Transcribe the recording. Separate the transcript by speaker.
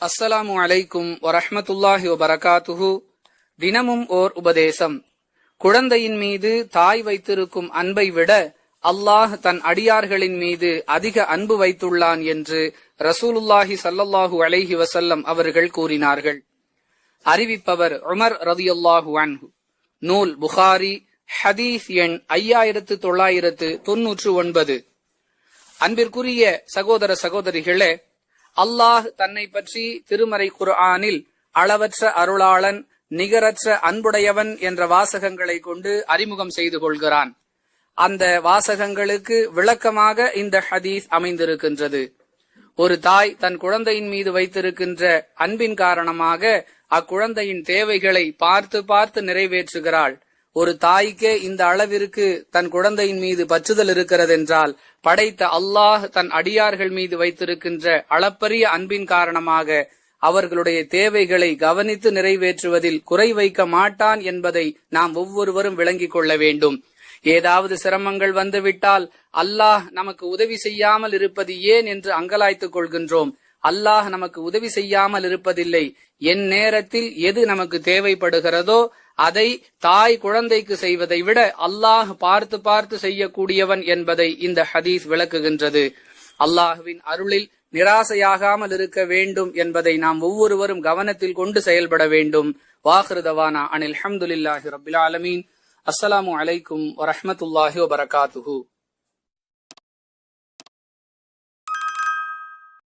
Speaker 1: அஸ்ஸலாமு அலைக்கும் வரஹ்மத்துல்லாஹி வபரகாத்துஹு. தினமும் ஓர் உபதேசம். குழந்தையின் மீது தாய் வைத்திருக்கும் அன்பை விட அல்லாஹ் தன் அடியார்களின் மீது அதிக அன்பு வைத்துள்ளான் என்று ரசூலுல்லாஹி சல்லல்லாஹு அலைஹி வசல்லம் அவர்கள் கூறினார்கள். அறிவிப்பவர் உமர் ரதியுல்லாஹு அன்ஹு. நூல் புகாரி ஹதீஸ் எண் ஐயாயிரத்து தொள்ளாயிரத்து தொன்னூற்று ஒன்பது. அன்பிற்குரிய சகோதர சகோதரிகளே அல்லாஹ் தன்னை பற்றி திருமறை குர்ஆனில் அளவற்ற அருளாளன் நிகரற்ற அன்புடையவன் என்ற வாசகங்களை கொண்டு அறிமுகம் செய்து கொள்கிறான். அந்த வாசகங்களுக்கு விளக்கமாக இந்த ஹதீஸ் அமைந்திருக்கின்றது. ஒரு தாய் தன் குழந்தையின் மீது வைத்திருக்கின்ற அன்பின் காரணமாக அக்குழந்தையின் தேவைகளை பார்த்து பார்த்து நிறைவேற்றுகிறாள். ஒரு தாய்க்கே இந்த அளவிற்கு தன் குழந்தையின் மீது பற்றுதல் இருக்கிறதென்றால் படைத்த அல்லாஹ் தன் அடியார்கள் மீது வைத்திருக்கின்ற அளப்பரிய அன்பின் காரணமாக அவர்களுடைய தேவைகளை கவனித்து நிறைவேற்றுவதில் குறை வைக்க மாட்டான் என்பதை நாம் ஒவ்வொருவரும் விளங்கிக் கொள்ள வேண்டும். ஏதாவது சிரமங்கள் வந்துவிட்டால் அல்லாஹ் நமக்கு உதவி செய்யாமல் இருப்பது ஏன் என்று அங்கலாய்த்துக் கொள்கின்றோம். அல்லாஹ் நமக்கு உதவி செய்யாமல் இருப்பதில்லை. என் நேரத்தில் எது நமக்கு தேவைப்படுகிறதோ அதை தாய் குழந்தைக்கு செய்வதை விட அல்லாஹ் பார்த்து பார்த்து செய்யக்கூடியவன் என்பதை இந்த ஹதீஸ் விளக்குகின்றது. அல்லாஹுவின் அருளில் நிராசையாகாமல் இருக்க வேண்டும் என்பதை நாம் ஒவ்வொருவரும் கவனத்தில் கொண்டு செயல்பட வேண்டும். வாஹிருதவானா அனில் அஹமதுல்லாஹி ரபில் ஆலமீன். அஸ்ஸலாமு அலைக்கும் வரஹமத்துல்லாஹி வபரகாத்துஹூ.